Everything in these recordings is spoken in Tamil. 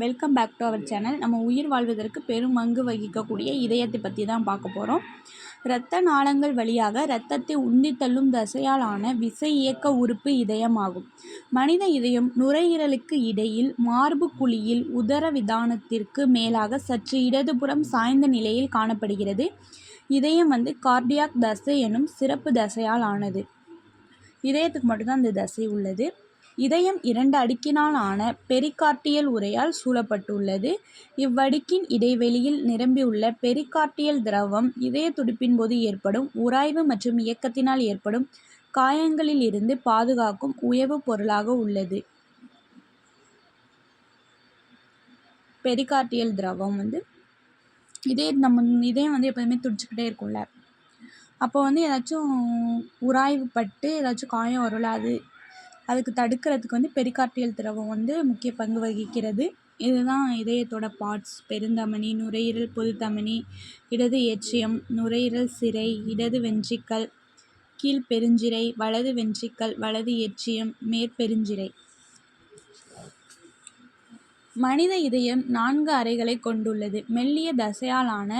Welcome back to our channel நம்ம உயிர் வாழ்வதற்கு பெரும் பங்கு வகிக்கக்கூடிய இதயத்தை பற்றி தான் பார்க்க போகிறோம் இரத்த நாளங்கள் வழியாக இரத்தத்தை உந்தித்தள்ளும் தசையாலான விசை இயக்க உறுப்பு இதயமாகும். மனித இதயம் நுரையீரலுக்கு இடையில் மார்பு குழியில் உதர விதானத்திற்கு மேலாக சற்று இடதுபுறம் சாய்ந்த நிலையில் காணப்படுகிறது. இதயம் வந்து கார்டியாக் தசை எனும் சிறப்பு தசையால் ஆனது. இதயத்துக்கு மட்டும்தான் அந்த தசை உள்ளது. இதயம் இரண்டு அடுக்கினால் ஆன பெரிகார்டியல் உறையால் சூழப்பட்டுள்ளது. இவ்வடுக்கின் இடைவெளியில் நிரம்பியுள்ள பெரிகார்டியல் திரவம் இதய துடிப்பின் போது ஏற்படும் உராய்வு மற்றும் இயக்கத்தினால் ஏற்படும் காயங்களில் இருந்து பாதுகாக்கும் உயவு பொருளாக உள்ளது. பெரிகார்டியல் திரவம் வந்து இதே நம்ம இதயம் வந்து எப்போதுமே துடிச்சுக்கிட்டே இருக்கும்ல. அப்போ வந்து ஏதாச்சும் உராய்வு பட்டு ஏதாச்சும் காயம் வரும்ல அது அதுக்கு தடுக்கிறதுக்கு வந்து பெரிகார்டியல் திரவம் வந்து முக்கிய பங்கு வகிக்கிறது. இதுதான் இதயத்தோட பார்ட்ஸ் பெருந்தமனி நுரையீரல் பொதுத்தமனி இடது ஏற்றியம் நுரையீரல் சிரை இடது வென்ட்ரிக்கல் கீழ்பெருஞ்சிரை வலது வென்ட்ரிக்கல் வலது ஏற்றியம் மேற்பெருஞ்சிரை மனித இதயம் நான்கு அறைகளை கொண்டுள்ளது. மெல்லிய தசையாலான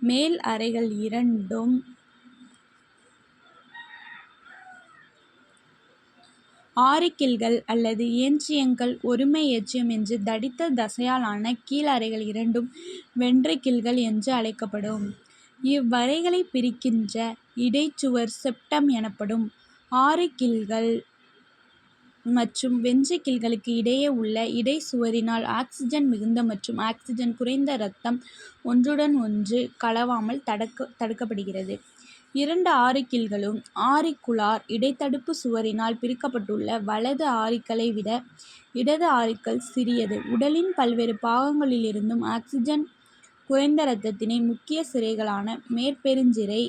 மேல் அறைகள் இரண்டும் ஆரிக்கில்கள் அல்லது ஏஞ்சியங்கள் ஒருமை ஏற்றியம் என்று தடித்த தசையாலான கீழ் அறைகள் இரண்டும் வென்ட்ரிக்கில்கள் என்று அழைக்கப்படும். இவ்வறைகளை பிரிக்கின்ற இடைச்சுவர் செப்டம் எனப்படும் ஆரிக்கில்கள் மற்றும் வென்ட்ரிக்கிள்களுக்கு இடையே உள்ள இடைச்சுவரினால் ஆக்சிஜன் மிகுந்த மற்றும் ஆக்சிஜன் குறைந்த இரத்தம் ஒன்றுடன் ஒன்று கலவாமல் தடுக்க தடுக்கப்படுகிறது. இரண்டு ஆரிக்கில்களும் ஆரிக்குலார் இடைத்தடுப்பு சுவரினால் பிரிக்கப்பட்டுள்ள வலது ஆரிக்கலை விட இடது ஆரிக்கல் சிறியது. உடலின் பல்வேறு பாகங்களிலிருந்தும் ஆக்சிஜன் குறைந்த இரத்தத்தினை முக்கிய சிரைகளான மேற்பெருஞ்சிரை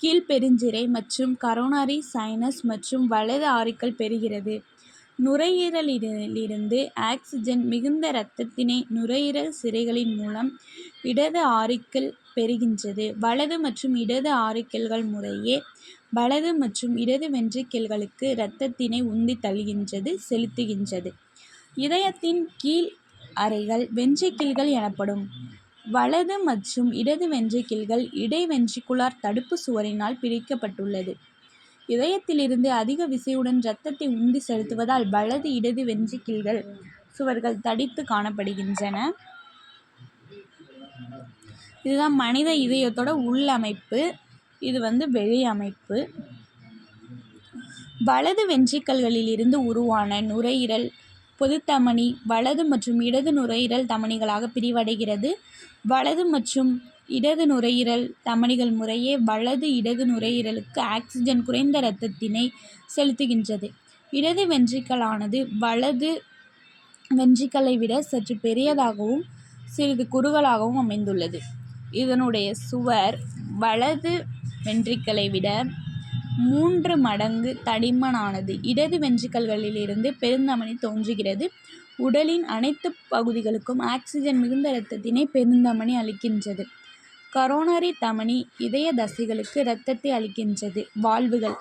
கீழ்பெருஞ்சிரை மற்றும் கரோனரி சைனஸ் மற்றும் வலது ஆரிக்கல் பெறுகிறது. நுரையீரலிலிருந்து ஆக்சிஜன் மிகுந்த இரத்தத்தினை நுரையீரல் சிரைகளின் மூலம் இடது ஆரிக்கல் பெறுகின்றது. வலது மற்றும் இடது ஆரிக்கல்கள் முறையே வலது மற்றும் இடது வென்ட்ரிக்கிள்களுக்கு இரத்தத்தினை உந்தித் தள்ளுகின்றது செலுத்துகின்றது. இதயத்தின் கீழ் அறைகள் வென்ட்ரிக்கிள்கள் எனப்படும். வலது மற்றும் இடது வென்ட்ரிக்கிள்கள் இடைவென்ட்ரிகுலார் தடுப்பு சுவரினால் பிரிக்கப்பட்டுள்ளது. இதயத்திலிருந்து அதிக விசையுடன் இரத்தத்தை உந்தி செலுத்துவதால் வலது இடது வென்ட்ரிக்கிள்கள் சுவர்கள் தடித்து காணப்படுகின்றன. இதுதான் மனித இதயத்தோட உள்ளமைப்பு. இது வந்து வெளி அமைப்பு வலது வென்ட்ரிக்கல்களில் இருந்து உருவான நுரையீரல் பொதுத்தமனி வலது மற்றும் இடது நுரையீரல் தமனிகளாக பிரிவடைகிறது. வலது மற்றும் இடது நுரையீரல் தமனிகள் முறையே வலது இடது நுரையீரலுக்கு ஆக்சிஜன் குறைந்த இரத்தத்தினை செலுத்துகின்றது. இடது வென்ட்ரிக்கலானது வலது வென்ட்ரிக்கலை விட சற்று பெரியதாகவும் சிறிது குறுகலாகவும் அமைந்துள்ளது. இதனுடைய சுவர் வலது வென்ட்ரிக்கலை விட மூன்று மடங்கு தடிமனானது. இடது வென்ட்ரிக்கல்களிலிருந்து பெருந்தமனி தோன்றுகிறது. உடலின் அனைத்து பகுதிகளுக்கும் ஆக்சிஜன் மிகுந்த இரத்தத்தினை பெருந்தமனி அளிக்கின்றது. கரோனரி தமனி இதய தசைகளுக்கு இரத்தத்தை அளிக்கின்றது. வாழ்வுகள்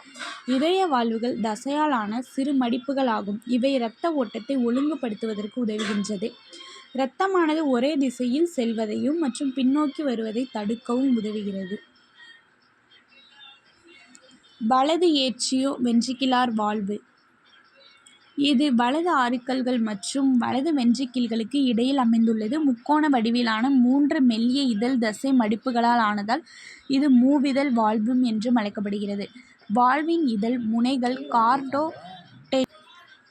இதய வாழ்வுகள் தசையாலான சிறு மடிப்புகள் ஆகும் இவை இரத்த ஓட்டத்தை ஒழுங்குபடுத்துவதற்கு உதவுகின்றது. இரத்தமானது ஒரே திசையில் செல்வதையும் மற்றும் பின்னோக்கி வருவதை தடுக்கவும் உதவுகிறது. வலது ஏற்றியோ வென்றிக்கிலார் வாழ்வு. இது வலது ஆறுக்கல்கள் மற்றும் வலது வென்றிக்கில்களுக்கு இடையில் அமைந்துள்ளது. முக்கோண வடிவிலான மூன்று மெல்லிய இதழ் தசை மடிப்புகளால் ஆனதால் இது மூவிதழ் வாழ்வும் என்றும் அழைக்கப்படுகிறது. வாழ்வின் இதழ் முனைகள் கார்டோ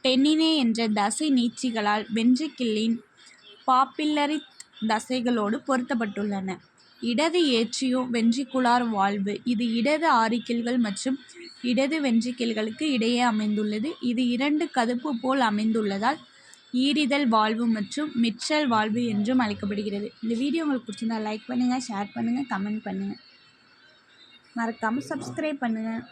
டென்னினே என்ற தசை நீட்சிகளால் வென்றிக்கில்லின் பாப்பில்லரி தசைகளோடு பொருத்தப்பட்டுள்ளன. இடது ஏற்றியோ வென்ட்ரிகுலார் வால்வு இது இடது ஆரிக்கில்கள் மற்றும் இடது வென்ட்ரிக்கிள்களுக்கு இடையே அமைந்துள்ளது. இது இரண்டு கதுப்பு போல் அமைந்துள்ளதால் ஈரிதழ் வால்வு மற்றும் மிட்ரல் வால்வு என்றும் அழைக்கப்படுகிறது. இந்த வீடியோ உங்களுக்கு பிடிச்சிருந்தா லைக் பண்ணுங்கள் ஷேர் பண்ணுங்கள் கமெண்ட் பண்ணுங்கள் மறக்காமல் சப்ஸ்கிரைப் பண்ணுங்கள்